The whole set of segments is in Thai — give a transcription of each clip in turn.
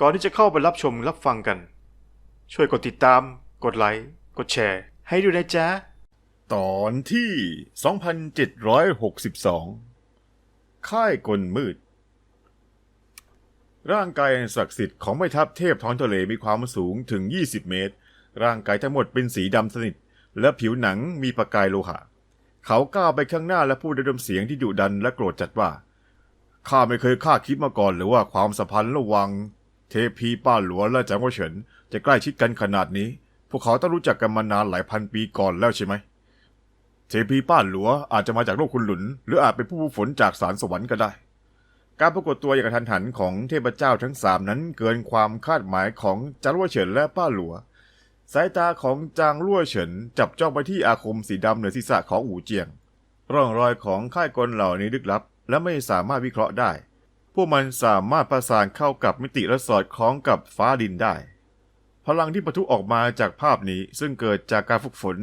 ก่อนที่จะเข้าไปรับชมรับฟังกัน ช่วยกดติดตาม กดไลค์ กดแชร์ ให้ด้วยนะจ๊ะ ตอนที่ 2762 ค่ายกลมืด ร่างกายศักดิ์สิทธิ์ของแม่ทัพเทพท้องทะเลมีความสูงถึง 20 เมตร ร่างกายทั้งหมดเป็นสีดำสนิท และผิวหนังมีประกายโลหะ เขาก้าวไปข้างหน้าและพูดด้วยน้ำเสียงที่ดุดันและโกรธจัดว่าข้าไม่เคยคาดคิดมาก่อนหรือว่าความสัมพันธ์ระหว่าง เทพีป้าหลวงและจางหัวเฉินจะใกล้ชิดกันขนาดนี้ พวกเขาต้องรู้จักกันมานานหลายพันปีก่อนแล้วใช่ไหม เทพีป้าหลัวอาจจะมาจากโลกคุณหลุน หรืออาจเป็นผู้ฝนจากสารสวรรค์ก็ได้ การปรากฏตัวอย่างกระทันหันของเทพเจ้าทั้งสามนั้นเกินความคาดหมายของจางวเฉินและป้าหลัว สายตาของจางลั่วเฉินจับจ้องไปที่อาคมสีดำเหนือศีรษะของอู่เจียง ร่องรอยของค่ายกลเหล่านี้ลึกลับ และไม่สามารถวิเคราะห์ได้ พวกมันสามารถประสานเข้ากับมิติและสอดคล้องกับฟ้าดินได้ พลังที่ปะทุออกมาจากภาพนี้ซึ่งเกิดจากการฝึกฝน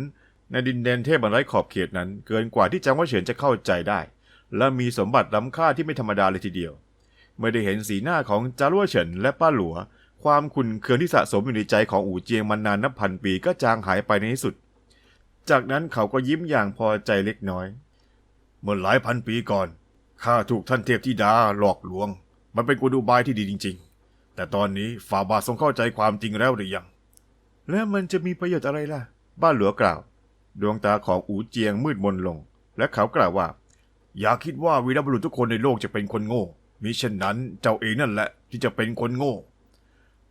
ในดินแดนเทพบรรไร้ขอบเขตนั้น เกินกว่าที่จางว่าเฉินจะเข้าใจได้ และมีสมบัติล้ำค่าที่ไม่ธรรมดาเลยทีเดียว เมื่อได้เห็นสีหน้าของจารั่วเฉินและป้าหลัว ความขุ่นเคืองที่สะสมอยู่ในใจของอู่เจียงมานานนับพันปีก็จางหายไปในที่สุด จากนั้นเขาก็ยิ้มอย่างพอใจเล็กน้อย เมื่อหลายพันปีก่อน ข้าถูกท่านเทพธิดาหลอกลวง มันเป็นกลอุบายที่ดีจริง ๆ แต่ตอนนี้ฝ่าบาททรงเข้าใจความจริงแล้วหรือยัง แล้วมันจะมีประโยชน์อะไรล่ะ บ้านหลวงกล่าว ดวงตาของอูเจียงมืดมนลง และเขากล่าวว่า อย่าคิดว่าวีรบุรุษทุกคนในโลกจะเป็นคนโง่มิเช่นนั้นเจ้าเองนั่นแหละที่จะเป็นคนโง่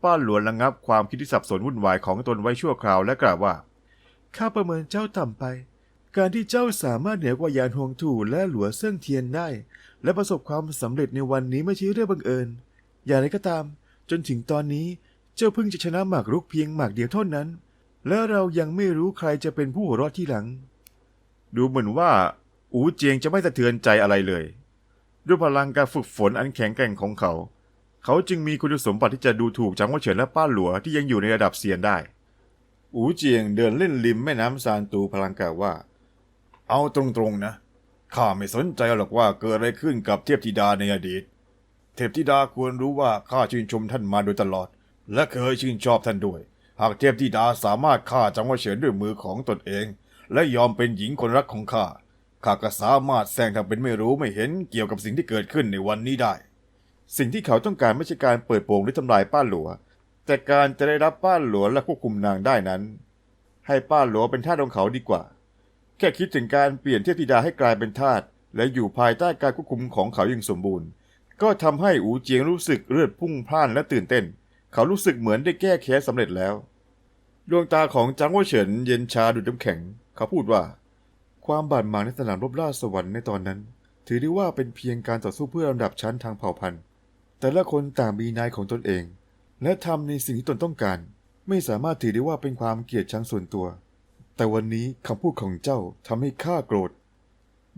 ป้าหลวงระงับความคิดที่สับสนวุ่นวายของตนไว้ชั่วคราวและกล่าวว่า ข้าประเมินเจ้าต่ำไป การที่เจ้าสามารถเหนือกว่ายานฮวงถูและหลัวเซิ่งเทียนได้ และประสบความสำเร็จในวันนี้ไม่ใช่เรื่องบังเอิญ อย่างไรก็ตาม จนถึงตอนนี้เจ้าเพิ่งจะชนะหมากรุกเพียงหมากเดียวเท่านั้น และเรายังไม่รู้ใครจะเป็นผู้หัวเราะที่หลัง ดูเหมือนว่าอูเจียงจะไม่สะเทือนใจอะไรเลย ด้วยพลังการฝึกฝนอันแข็งแกร่งของเขา เขาจึงมีคุณสมบัติที่จะดูถูกจางว่าเฉินและป้าหลัวที่ยังอยู่ในระดับเซียนได้ อูเจียงเดินเล่นริมแม่น้ำซานตูพลังกล่าวว่า เอาตรงๆนะข้าไม่สนใจหรอกว่าเกิดอะไรขึ้นกับเทพธิดาในอดีต เทพธิดาควรรู้ว่าข้าชื่นชมท่านมาโดยตลอด และเคยชื่นชอบท่านด้วย หากเทพธิดาสามารถฆ่าจังหวะเฉินด้วยมือของตนเอง และยอมเป็นหญิงคนรักของข้าข้าก็สามารถแซงทำเป็นไม่รู้ไม่เห็นเกี่ยวกับสิ่งที่เกิดขึ้นในวันนี้ได้ สิ่งที่เขาต้องการไม่ใช่การเปิดโปงหรือทำลายป้าหลัว แต่การจะได้รับป้าหลัวและควบคุมนางได้นั้น ให้ป้าหลัวเป็นท่าของเขาดีกว่า แค่คิดถึงการเปลี่ยนเทพธิดาให้กลายเป็นทาสและอยู่ภายใต้การควบคุมของเขาอย่างสมบูรณ์ ก็ทำให้อูเจียงรู้สึกเลือดพุ่งพล่านและตื่นเต้น เขารู้สึกเหมือนได้แก้แค้นสำเร็จแล้วดวงตาของจางว่าเฉินเย็นชาดุดน้ำแข็ง เขาพูดว่า ความบาดหมางในสนามรบล่าสวรรค์ในตอนนั้น ถือได้ว่าเป็นเพียงการต่อสู้เพื่อลำดับชั้นทางเผ่าพันธุ์ แต่ละคนต่างมีนายของตนเอง และทำในสิ่งที่ตนต้องการ ไม่สามารถถือได้ว่าเป็นความเกลียดชังส่วนตัว แต่วันนี้คำพูดของเจ้าทำให้ข้าโกรธ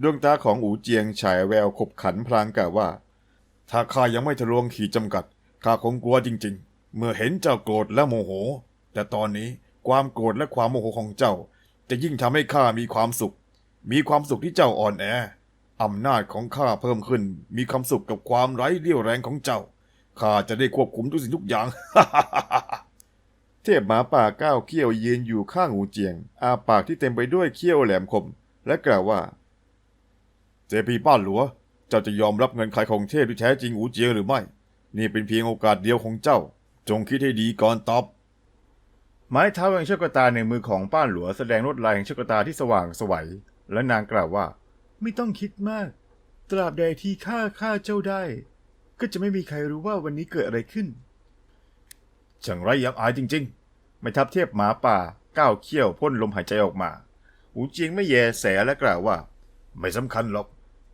ดวงตาของอูเจียงฉายแววขบขันพลางกล่าวว่า ถ้าข้ายังไม่ทะลวงขีดจำกัดข้าคงกลัวจริง ๆ เมื่อเห็นเจ้าโกรธและโมโห แต่ตอนนี้ความโกรธและความโมโหของเจ้า จะยิ่งทำให้ข้ามีความสุข มีความสุขที่เจ้าอ่อนแออำนาจของข้าเพิ่มขึ้น มีความสุขกับความไร้เรี่ยวแรงของเจ้าข้าจะได้ควบคุมทุกสิ่งทุกอย่าง เทพหมาป่าก้าวเขี้ยวยืนอยู่ข้างอูเจียง อาปากที่เต็มไปด้วยเขี้ยวแหลมคม และกล่าวว่า เจพีป้านหลัว เจ้าจะยอมรับเงินขายของเทพที่แท้จริงอูเจียงหรือไม่ นี่เป็นเพียงโอกาสเดียวของเจ้า จงคิดให้ดีก่อนตอบ ไม้เท้าแห่งโชคตาในมือของป้านหลัวแสดงลวดลายแห่งโชคตาที่สว่างสวัย และนางกล่าวว่า ไม่ต้องคิดมาก ตราบใดที่ข้าฆ่าเจ้าได้ ก็จะไม่มีใครรู้ว่าวันนี้เกิดอะไรขึ้น ช่างไรยังอายจริง ๆ ไม่ทับเทียบหมาป่าก้าวเขี้ยวพ่นลมหายใจออกมาหูเจียงไม่แยแสและกล่าวว่า ไม่สำคัญหรอก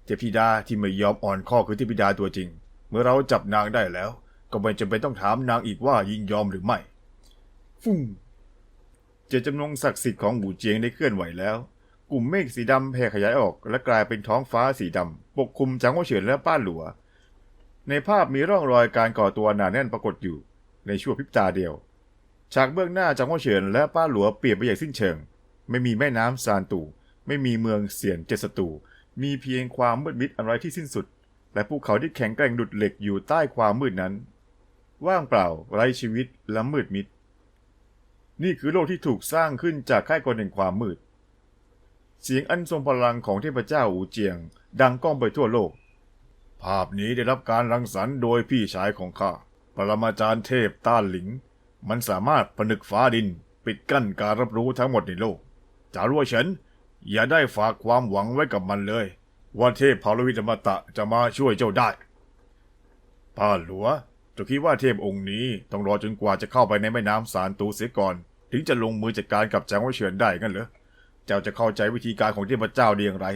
เทพิดาที่ไม่ยอมอ่อนข้อคือเทพิดาตัวจริง เมื่อเราจับนางได้แล้ว ก็ไม่จำเป็นต้องถามนางอีกว่ายินยอมหรือไม่ ฟุ้งเจตจำนงศักดิ์สิทธิ์ของหูเจียงได้เคลื่อนไหวแล้ว กลุ่มเมฆสีดำแผ่ขยายออก และกลายเป็นท้องฟ้าสีดำปกคลุมจางหัวเฉินและป้านหลัว ในภาพมีร่องรอยการก่อตัวหนาแน่นปรากฏอยู่ ในชั่วพริบตาเดียว ฉากเบื้องหน้าจางหัวเฉินและป้าหลัวเปลี่ยนไปอย่างสิ้นเชิง ไม่มีแม่น้ำซานตูไม่มีเมืองเสียนเจดสตู มีเพียงความมืดมิดอันไร้ที่สิ้นสุด และภูเขาที่แข็งแกร่งดุดเหล็กอยู่ใต้ความมืดนั้น ว่างเปล่าไร้ชีวิตและมืดมิด นี่คือโลกที่ถูกสร้างขึ้นจากค่ายกลแห่งความมืด เสียงอันทรงพลังของเทพเจ้าอูเจียง ดังก้องไปทั่วโลก ภาพนี้ได้รับการรังสรรค์โดยพี่ชายของข้า ปรมาจารย์เทพต้านหลิง มันสามารถผนึกฟ้าดินปิดกั้นการรับรู้ทั้งหมดในโลกจารัวเฉินอย่าได้ฝากความหวังไว้กับมันเลย ว่าเทพพาลวิธรรมตะจะมาช่วยเจ้าได้ป้าหลัวจ้าคิดว่าเทพองค์นี้ต้องรอจนกว่าจะเข้าไปในแม่น้ำสารตูเสียก่อน ถึงจะลงมือจัดการกับจางว่าเฉินได้กันเหรอเจ้าจะเข้าใจวิธีการของเทพเจ้าได้อย่างไร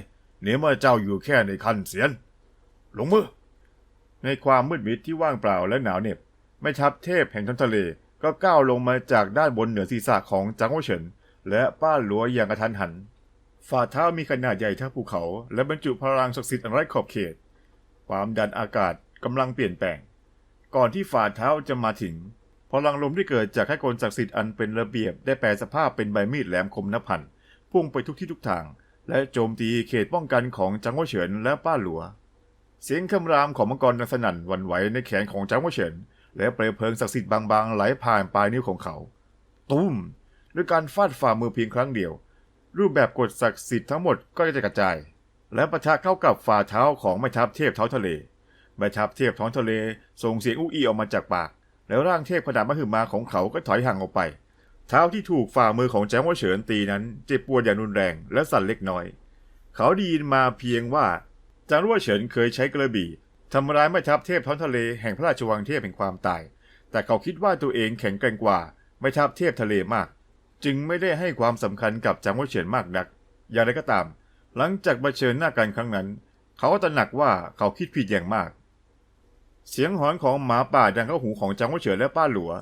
เนื้อเมื่อเจ้าอยู่แค่ในขั้นเสียนลงมือในความมืดมิดที่ว่างเปล่าและหนาวเหน็บ แม่ทัพเทพแห่งท้องทะเล ก็ก้าวลงมาจากด้านบนเหนือศีรษะของจางโอเฉิน และป้าหลัวอย่างกระทันหัน ฝ่าเท้ามีขนาดใหญ่เท่าภูเขา และบรรจุพลังศักดิ์สิทธิ์อันไร้ขอบเขต ความดันอากาศกำลังเปลี่ยนแปลง ก่อนที่ฝ่าเท้าจะมาถึงพลังลมที่เกิดจากแค่กลศักดิ์สิทธิ์อันเป็นระเบียบได้แปลสภาพเป็นใบมีดแหลมคมนับพันพุ่งไปทุกที่ทุกทาง และโจมตีเขตป้องกันของจังหวเฉินและป้าหลัว เสียงคำรามของมังกรดังสนั่นหวันไหวในแขนของจังหวเฉิน และเปลวเพลิงศักดิ์สิทธิ์บางๆไหลผ่านปลายนิ้วของเขา ตุ้ม ด้วยการฟาดฝ่ามือเพียงครั้งเดียว รูปแบบกฎศักดิ์สิทธิ์ทั้งหมดก็จะกระจาย และปะทะเข้ากับฝ่าเท้าของแม่ทัพเทพเท้องทะเลแม่ทัพเทพท้องทะเลส่งเสียงอู้อีออกมาจากปาก แล้วร่างเทพขนาดมหึมาของเขาก็ถอยห่างออกไป เท้าที่ถูกฝ่ามือของแจ้งว่าเฉินตีนั้นเจ็บปวดอย่างรุนแรงและสั่นเล็กน้อย เขาไดียินมาเพียงว่าจางรั่วเฉินเคยใช้กระบี่ ทำร้ายแม่ทัพเทพท้องทะเลแห่งพระราชวังเทพแห่งความตาย แต่เขาคิดว่าตัวเองแข็งแกร่งกว่าแม่ทัพเทพทะเลมาก จึงไม่ได้ให้ความสำคัญกับจางว่าเฉินมากนัก อย่างไรก็ตาม หลังจากเผชิญหน้ากันครั้งนั้น เขาก็ตระหนักว่าเขาคิดผิดอย่างมาก เสียงหอนของหมาป่าดังเข้าหูของจางว่าเฉินและป้าหลัว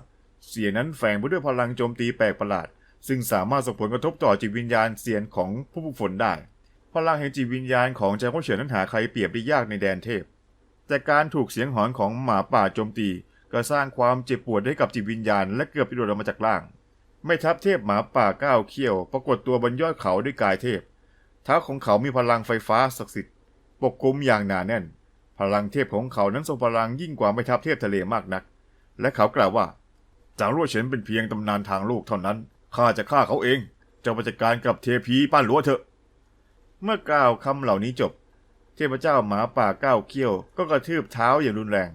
เสียงนั้นแฝงไปด้วยพลังโจมตีแปลกประหลาด ซึ่งสามารถส่งผลกระทบต่อจิตวิญญาณเสียนของผู้ฝึกฝนได้ พลังแห่งจิตวิญญาณของจางว่าเฉินนั้นหาใครเปรียบได้ยากในแดนเทพ แต่การถูกเสียงหอนของหมาป่าโจมตี ก็สร้างความเจ็บปวดให้กับจิตวิญญาณและเกือบพิโดดออกมาจากล่าง ไม่ทัพเทพหมาป่าก้าวเขี้ยว ปรากฏตัวบนยอดเขาด้วยกายเทพเท้าของเขามีพลังไฟฟ้าศักดิ์สิทธิ์ปกคลุมอย่างหนาแน่น พลังเทพของเขานั้นทรงพลังยิ่งกว่าไม่ทัพเทพทะเลมากนัก และเขากล่าวว่าจางรั่วเฉินเป็นเพียงตำนานทางโลกเท่านั้นข้าจะฆ่าเขาเองเจ้าปจัดการกับเทพีป้านหลัวเถอะ เมื่อกล่าวคำเหล่านี้จบ พเจ้าหมาป่าก้าวเขี้ยว ก็กระทืบเท้าอย่างรุนแรง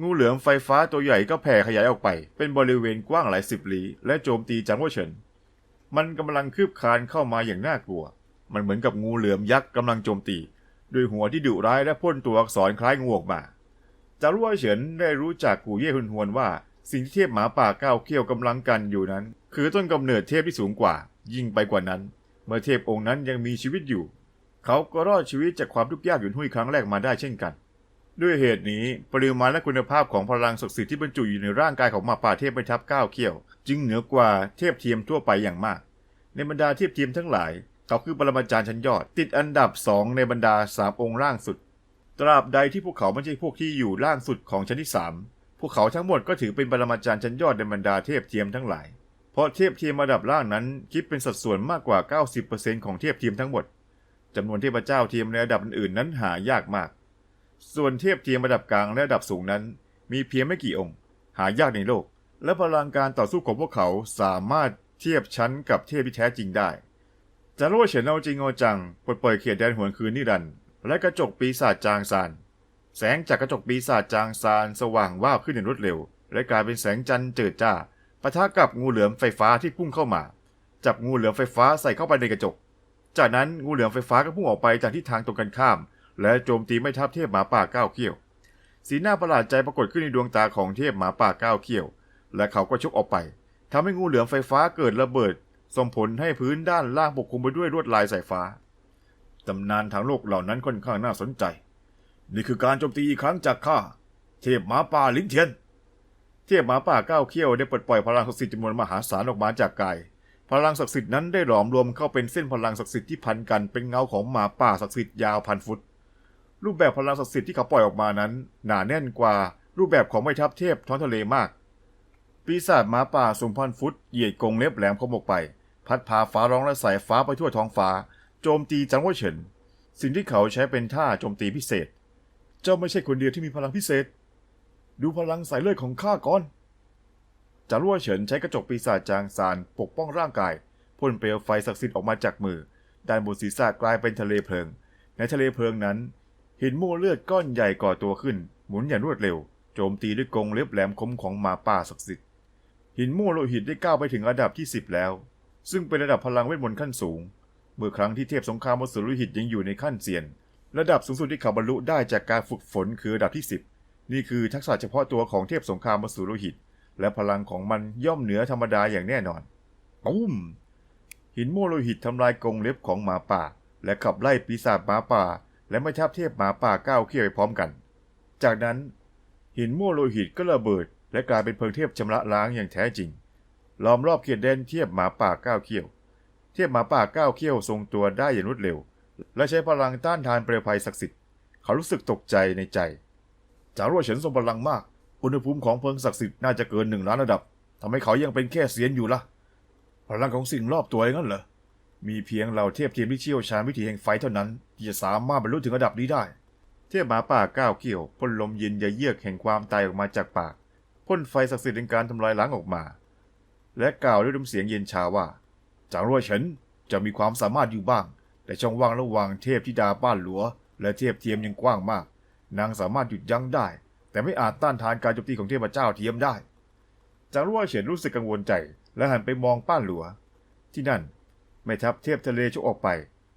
งูเหลือมไฟฟ้าตัวใหญ่ก็แผ่ขยายออกไป เป็นบริเวณกว้างหลายสิบลี้และโจมตีจางรั่วเฉิน มันกำลังคืบคลานเข้ามาอย่างน่ากลัว มันเหมือนกับงูเหลือมยักษ์กำลังโจมตี ด้วยหัวที่ดุร้ายและพ่นตัวอักษรคล้ายงูออกมาจารุวเฉินได้รู้จากกูเย่ฮุนฮวนว่าสิ่งที่เทพหมาป่าก้าวเขี้ยวกำลังกันอยู่นั้น คือต้นกำเนิดเทพที่สูงกว่า ยิ่งไปกว่านั้น เมื่อเทพองค์นั้นยังมีชีวิตอยู่ เขาก็รอดชีวิตจากความทุกข์ยากหยุนหุ้ยครั้งแรกมาได้เช่นกัน ด้วยเหตุนี้ปริมาณและคุณภาพของพลังศักดิ์สิทธิ์ที่บรรจุอยู่ในร่างกายของมาป่าเทพไม่ทับก้าวเขี้ยว จึงเหนือกว่าเทพเทียมทั่วไปอย่างมาก ในบรรดาเทพเทียมทั้งหลาย เขาคือปรมาจารย์ชั้นยอด ติดอันดับสองในบรรดาสามองค์ล่างสุด ตราบใดที่พวกเขาไม่ใช่พวกที่อยู่ล่างสุดของชั้นที่สามพวกเขาทั้งหมดก็ถือเป็นปรมาจารย์ชั้นยอดในบรรดาเทพเทียมทั้งหลาย เพราะเทพเทียมระดับล่างนั้นคิดเป็นสัดส่วนมากกว่า 90%ของเทพเทียมทั้งหมด จำนวนเทพเจ้าเทียมในระดับอื่นๆนั้นหายากมาก ส่วนเทพเทียมระดับกลางและระดับสูงนั้น มีเพียงไม่กี่องค์ หายากในโลก และพลังการต่อสู้ของพวกเขาสามารถเทียบชั้นกับเทพที่แท้จริงได้จารวเฉินเอาจริงเอจังปลดปล่อยเขตแดนหวนคืนนิรันด์และกระจกปีศาจจางซาน แสงจากกระจกปีศาจจางซานสว่างวาบขึ้นอย่างรวดเร็ว และกลายเป็นแสงจันทร์เจิดจ้าปะทะกับงูเหลือมไฟฟ้าที่พุ่งเข้ามา จับงูเหลือมไฟฟ้าใส่เข้าไปในกระจก จากนั้นงูเหลือมไฟฟ้าก็พุ่งออกไปจากทิศทางตรงกันข้าม และโจมตีไม่ทับเทพหมาป่าก้าวเขี้ยว สีหน้าประหลาดใจปรากฏขึ้นในดวงตาของเทพหมาป่าก้าวเขี้ยว และเขาก็ชกออกไปทำให้งูเหลือมไฟฟ้าเกิดระเบิด ส่งผลให้พื้นด้านล่างปกคลุมไปด้วยลวดลายสายฟ้าตำนานทางโลกเหล่านั้นค่อนข้างน่าสนใจ นี่คือการโจมตีอีกครั้งจากข้าเทพหมาป่าลิ้นเทียน เทพหมาป่าก้าวเขี้ยวได้ปลดปล่อยพลังศักดิ์สิทธิ์จำนวนมหาศาลออกมาจากกาย พลังศักดิ์สิทธิ์นั้นได้หลอมรวมเข้าเป็นเส้นพลังศักดิ์สิทธิ์ที่พันกันเป็นเงาของหมาป่าศักดิ์สิทธิ์ยาวพันฟุต รูปแบบพลังศักดิ์สิทธิ์ที่เขาปล่อยออกมานั้น หนาแน่นกว่ารูปแบบของไม้ทัพเทพท้องทะเลมาก ปีศาจหมาป่าสูงพันฟุตเหยียดกรงเล็บแหลมคมออกไป พัดพาฟ้าร้องและสายฟ้าไปทั่วท้องฟ้า โจมตีจังหวะเฉินสิ่งที่เขาใช้เป็นท่าโจมตีพิเศษ เจ้าไม่ใช่คนเดียวที่มีพลังพิเศษ ดูพลังสายเลือดของข้าก่อน จารวเฉินใช้กระจกปีศาจจางซานปกป้องร่างกายพ่นเปลวไฟศักดิ์สิทธิ์ออกมาจากมือด้านบนศีรษะกลายเป็นทะเลเพลิง ในทะเลเพลิงนั้น หินมูเลือดก้อนใหญ่ก่อตัวขึ้น หมุนอย่างรวดเร็ว โจมตีด้วยกรงเล็บแหลมคมของหมาป่าศักดิ์สิทธิ์หินมูโลหิตได้ก้าวไปถึงระดับที่ 10 แล้ว ซึ่งเป็นระดับพลังเวทมนต์ขั้นสูง เมื่อครั้งที่เทพสงครามมสุโลหิตยังอยู่ในขั้นเซียน ระดับสูงสุดที่เขาบรรลุได้จากการฝึกฝนคือระดับที่ 10 นี่คือทักษะเฉพาะตัวของเทพสงครามมสุโลหิต และพลังของมันย่อมเหนือธรรมดาอย่างแน่นอนปุ้มหินโมโลหิตทำลายกรงเล็บของหมาป่า และขับไล่ปีศาจหมาป่า และไม่ทับเทพหมาป่าก้าวเขี้ยวไปพร้อมกัน จากนั้น หินโมโลหิตก็ระเบิด และกลายเป็นเพลิงเทพชำระล้างอย่างแท้จริง ล้อมรอบเขตแดนเทียบหมาป่าก้าวเขี้ยว เทียบหมาป่าก้าวเขี้ยวทรงตัวได้อย่างรวดเร็ว และใช้พลังต้านทานเปลวไฟศักดิ์สิทธิ์ เขารู้สึกตกใจในใจ จารวดเฉินทรงพลังมาก อุณหภูมิของเพลิงศักดิ์สิทธิ์น่าจะเกินหนึ่งล้านระดับทำให้เขายังเป็นแค่เสียนอยู่ละพลังของสิ่งรอบตัวองนั้นเหรอ มีเพียงเหล่าเทพทีมที่เชี่ยวชาญวิถีแห่งไฟเท่านั้นที่จะสามารถบรรลุถึงระดับนี้ได้ เทพหมาป่าก้าวเกี่ยวพ่นลมเย็นยะเยือกแห่งความตายออกมาจากปากพ่นไฟศักดิ์สิทธิ์ในการทำลายล้างออกมา และกล่าวด้วยน้ำเสียงเย็นชาว่า จางรัวเฉินจะมีความสามารถอยู่บ้าง แต่ช่องว่างระหว่างเทพธิดาบ้านหลัว และเทพเทียมยังกว้างมาก นางสามารถหยุดยั้งได้ แต่ไม่อาจต้านทานการโจมตีของเทพเจ้าเทียมได้ จางรัวเฉินรู้สึกกังวลใจ และหันไปมองป้านหลัว ที่นั่นแม่ทัพเทพทะเลชกออกไป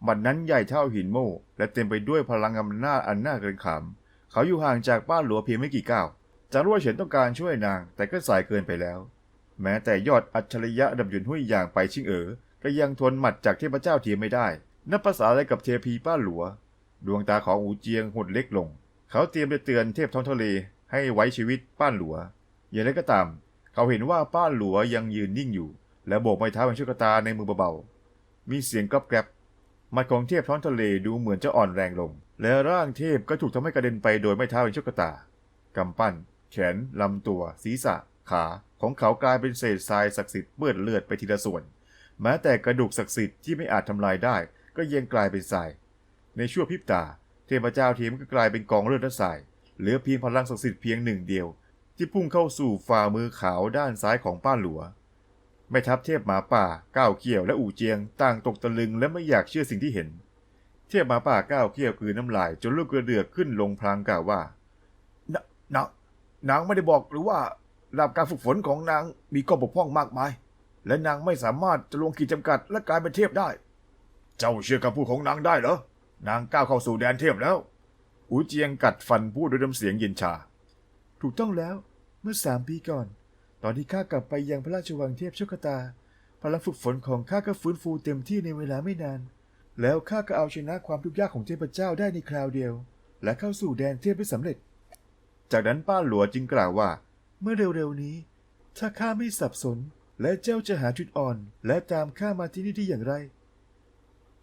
มันนั้นใหญ่เท่าหินโม่และเต็มไปด้วยพลังอำนาจอันน่าเกรงขาม เขาอยู่ห่างจากป้านหลัวเพียงไม่กี่ก้าว จางรัวเฉินต้องการช่วยนาง แต่ก็สายเกินไปแล้ว แม้แต่ยอดอัจฉริยะดับหยุนหุ้ยอย่างไปชิงเอ๋อก็ยังทนหมัดจากเทพเจ้าเทียมไม่ได้ นับภาษาอะไรกับเทพีป้าหลัว ดวงตาของอูเจียงหดเล็กลง เขาเตรียมจะเตือนเทพท้องทะเลให้ไว้ชีวิตป้านหลัว อย่างไรก็ตาม เขาเห็นว่าป้านหลัวยังยืนนิ่งอยู่ และโบกไม้เท้าเป็นชุกตาในมือเบาๆ มีเสียงกรอบแกรบมัดของเทพท้องทะเลดูเหมือนจะอ่อนแรงลง และร่างเทพก็ถูกทำให้กระเด็นไปโดยไม้เท้าเป็นชุกตากำปั้น แขนลำตัว ศีรษะ ขาของเขากลายเป็นเศษทรายศักดิ์สิทธิ์เปื้อนเลือดไปทีละส่วน แม้แต่กระดูกศักดิ์สิทธิ์ที่ไม่อาจทำลายได้ ก็ยังกลายเป็นทราย ในชั่วพริบตา เทพเจ้าทีมก็กลายเป็นกองเลือดและทราย เหลือเพียงพลังศักดิ์สิทธิ์เพียงหนึ่งเดียว ที่พุ่งเข้าสู่ฝ่ามือขาวด้านซ้ายของป้าหลัวแม่ทัพเทพหมาป่าก้าวเกี่ยวและอู่เจียงต่างตกตะลึงและไม่อยากเชื่อสิ่งที่เห็น เทพหมาป่าก้าวเกี่ยวคือน้ำลาย จนลูกกระเดือกขึ้นลงพลางกล่าวว่านนางนางไม่ได้บอกหรือว่าระดับการฝึกฝนของนางมีข้อบกพร่องมากมาย และนางไม่สามารถจะลงขีดจำกัดและกลายเป็นเทพได้ เจ้าเชื่อคำพูดของนางได้เหรอ นางก้าวเข้าสู่แดนเทพแล้วอูเจียงกัดฟันพูดด้วยน้ำเสียงเย็นชา ถูกต้องแล้วเมื่อสามปีก่อน ตอนที่ข้ากลับไปยังพระราชวังเทพโชคตาพลังฝึกฝนของข้าก็ฟื้นฟูเต็มที่ในเวลาไม่นาน แล้วข้าก็เอาชนะความทุกข์ยากของเทพเจ้าได้ในคราวเดียว และเข้าสู่แดนเทพได้สำเร็จ จากนั้นป้าหลัวจึงกล่าวว่า เมื่อเร็วๆนี้ ถ้าข้าไม่สับสนและเจ้าจะหาจุดอ่อน และตามข้ามาที่นี่ได้อย่างไร